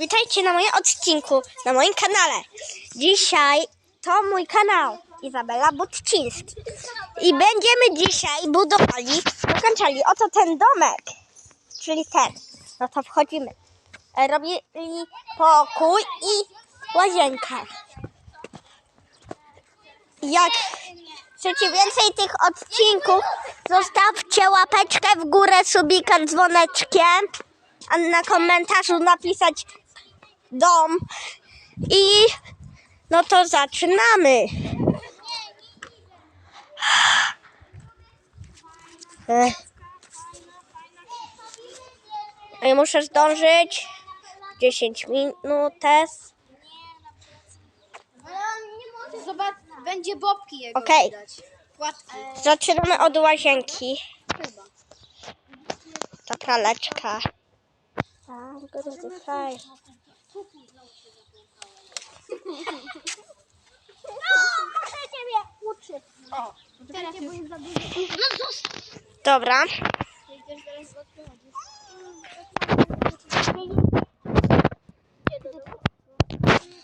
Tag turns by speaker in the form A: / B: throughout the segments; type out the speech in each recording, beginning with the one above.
A: Witajcie na moim odcinku, na moim kanale. Dzisiaj to mój kanał, Izabela Budciński. I będziemy dzisiaj budowali, dokończali oto ten domek, czyli ten. No to wchodzimy. Robili pokój i łazienkę. Jak chcecie więcej tych odcinków, zostawcie łapeczkę w górę, subika, dzwoneczkiem, a na komentarzu napisać dom i no to zaczynamy. Ja muszę zdążyć. 10 minut.
B: Zobacz, będzie bobki jego
A: Okej.
B: widać. Płatki.
A: Zaczynamy od łazienki.
B: Chyba.
A: Ta praleczka. I'm gonna decide.
B: O, teraz już...
A: Dobra.
B: Idziesz teraz do odprowadzić.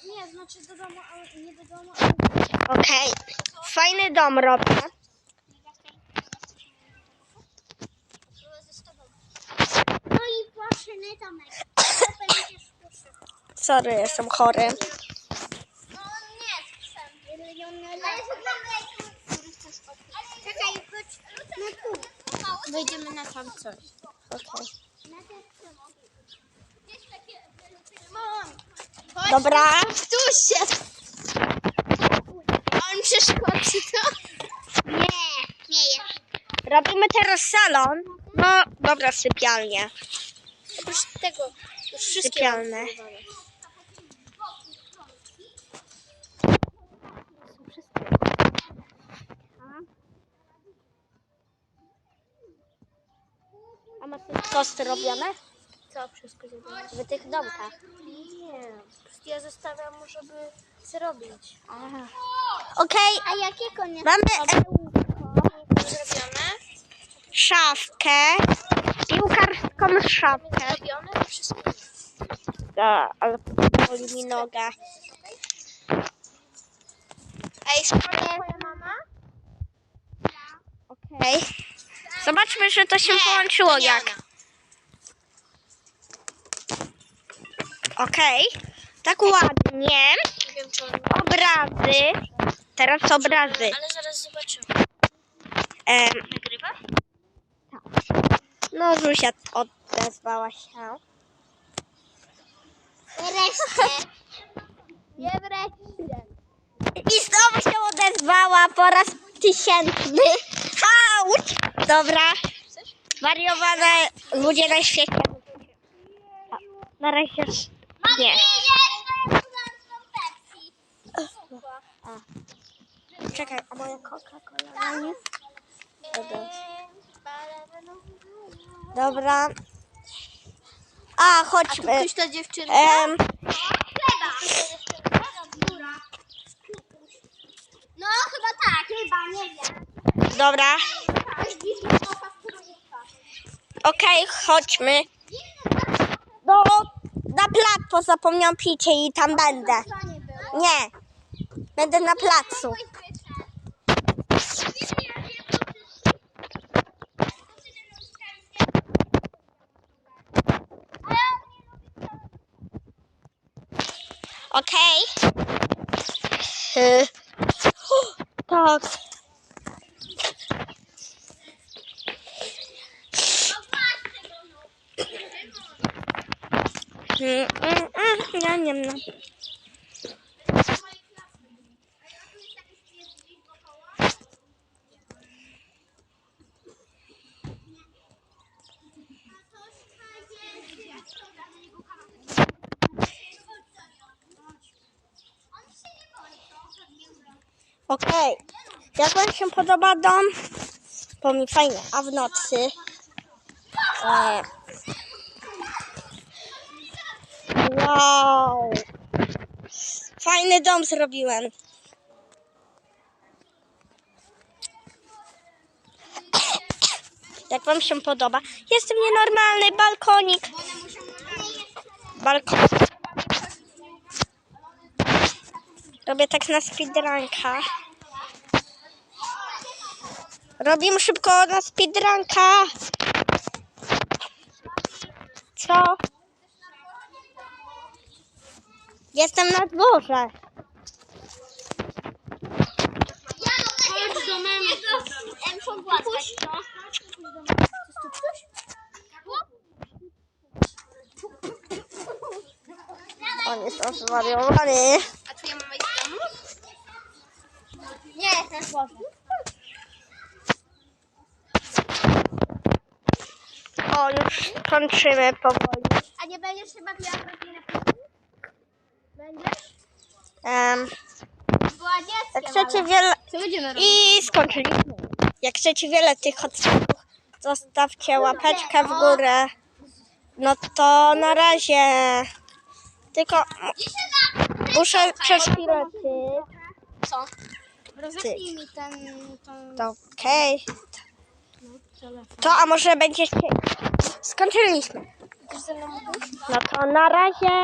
B: Nie, znaczy do domu, ale nie do domu, ale...
A: Okej. Fajny dom robię.
B: No i proszę, nie Tomek.
A: Sorry, jestem chory.
B: Wejdziemy na tam coś. Chodź,
A: Dobra.
B: Tu się. On przeszkodzi to? Nie, nie jest.
A: Robimy teraz salon. No, dobra, sypialnie.
B: Oprócz tego, już wszystkie
A: Sypialne. A masz tosty robione?
B: Co wszystko zrobione?
A: W tych domkach.
B: Nie, ja zostawiam mu, żeby zrobić.
A: Okej,
B: A jakie konie
A: mamy e,
B: zrobione?
A: szafkę. Piłkarską szafkę.
B: Zrobione wszystko.
A: Da, ale boli mi noga.
B: Ej, twoja mama?
A: Okej. Zobaczmy, że to się
B: Nie,
A: połączyło
B: to
A: jak. Okej. Tak ładnie.
B: Nie wiem, czy on...
A: Obrazy. Teraz obrazy.
B: Ale zaraz zobaczymy.
A: Em,
B: Nagrywa?
A: no, Zuzia odezwała się.
B: Wreszcie. Nie wreszcie.
A: I znowu się odezwała po raz tysięczny. Auć! Dobra. Wariowane ludzie na świecie. A, Na razie nie. Czekaj, a moja Coca-Cola nie? Dobra. Dobra. A, chodźmy.
B: Ktoś ta dziewczynka?
A: Em,
B: No chyba tak, chyba, nie wiem.
A: dobra. Okej, chodźmy. Do, na plac, zapomniałam picie i tam będę. Nie, będę na placu. Okej. Y, Tak. Ja nie wiem. Okej. Jak wam się podoba dom? Bo mi fajnie. A w nocy? E... Wow! Fajny dom zrobiłem. Jak wam się podoba? Jestem nienormalny, balkonik. Balkon. Robię tak na speedranka. Robimy szybko na speedranka. Co? Jestem na dworze.
B: Chodź do głaskać, co?
A: On jest zwariowany.
B: A twoja mama jest w domu? Nie, jestem w dworze.
A: O, już kończymy powoli.
B: A nie będziesz chyba miała rodzinę? Będziesz?
A: Um, jak chcecie wiele... I skończyliśmy. Jak chcecie wiele tych odcinków, zostawcie łapeczkę w górę. No to na razie. Tylko muszę przez chwilę ty.
B: Co? Rozepnij mi ten... ten...
A: To okej. To a może będziecie... Skończyliśmy. No to na razie.